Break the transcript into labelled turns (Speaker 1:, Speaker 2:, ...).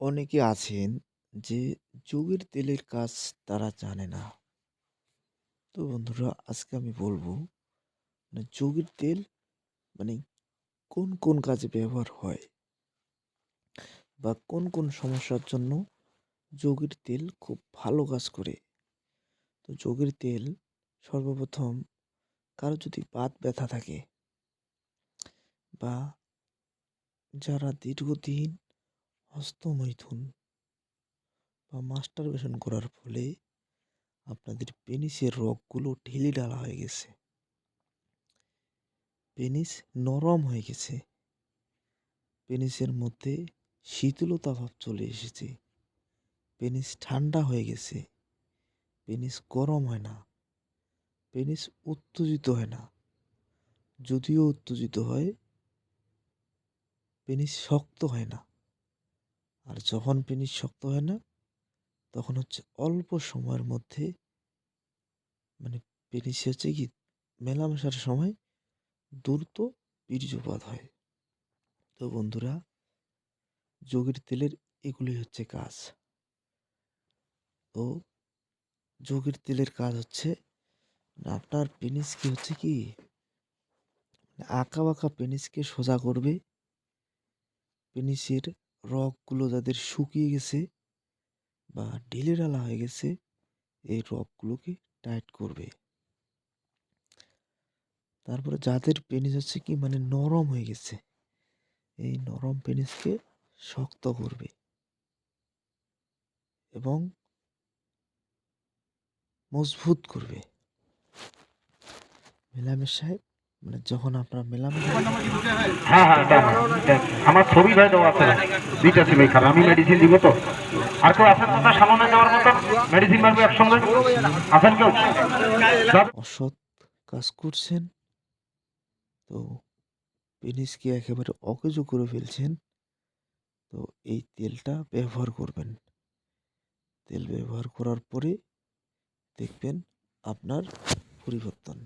Speaker 1: অনেকে আছেন যে যোগের তেলের কাজ তারা জানে না। তো বন্ধুরা আজকে আমি বলব মানে যোগের তেল মানে কোন, কোন কাজে ব্যবহার হয়? বা কোন, কোন সমস্যার জন্য যোগের তেল খুব ভালো কাজ করে? তো যোগের তেল সর্বপ্রথম কারও যদি বাত ব্যথা থাকে বা যারা দীর্ঘদিন হস্তমৈথুন বা মাস্টারবেশন করার ফলে আপনাদের পেনিসের রগগুলো ঢিলেঢালা হয়ে গেছে। পেনিস নরম হয়ে গেছে। পেনিসের মধ্যে শীতলতা ভাব চলে এসেছে। পেনিস ঠান্ডা হয়ে গেছে। পেনিস গরম হয় না। পেনিস উত্তেজিত হয় না। যদিও উত্তেজিত হয় পেনিস শক্ত হয় না। আর যখন পেনিস শক্ত হয় না, তখন হচ্ছে অল্প সময়ের মধ্যে মানে পেনিসে হচ্ছে কি মেলামেশার সময় দ্রুত বীর্যপাত হয়। তো বন্ধুরা, যোগের তেলের এগুলি হচ্ছে কাজ। তো যোগের তেলের কাজ হচ্ছে আপনার পেনিসকে হচ্ছে কি আঁকা-বাঁকা পেনিসকে সোজা করবে। পেনিসের রগগুলো যাদের শুকিয়ে গেছে বা ঢিলে ঢিলেঢালা হয়ে গেছে, এই রগগুলোকে টাইট করবে। তারপরে যাদের পেনিস হচ্ছে কি মানে নরম হয়ে গেছে, এই নরম পেনিসকে শক্ত করবে এবং মজবুত করবে। মেলামেশায় মানে যখন আপনার মেলাম
Speaker 2: হ্যাঁ হ্যাঁ আমার ছবি ভাই দেওয়া আছে দুইটা সিম এখানে আমি মেডিসিন দিব তো আর কেউ আছেন কোথাও সামনে দেওয়ার মতো মেডিসিন মারবে একসঙ্গে আছেন কেউ
Speaker 1: অসৎ কাজ করছেন তো পেনিসকে একেবারে অকেজো করে ফেলছেন তো এই তেলটা ব্যবহার করবেন তেল ব্যবহার করার পরে দেখবেন আপনার পরিবর্তন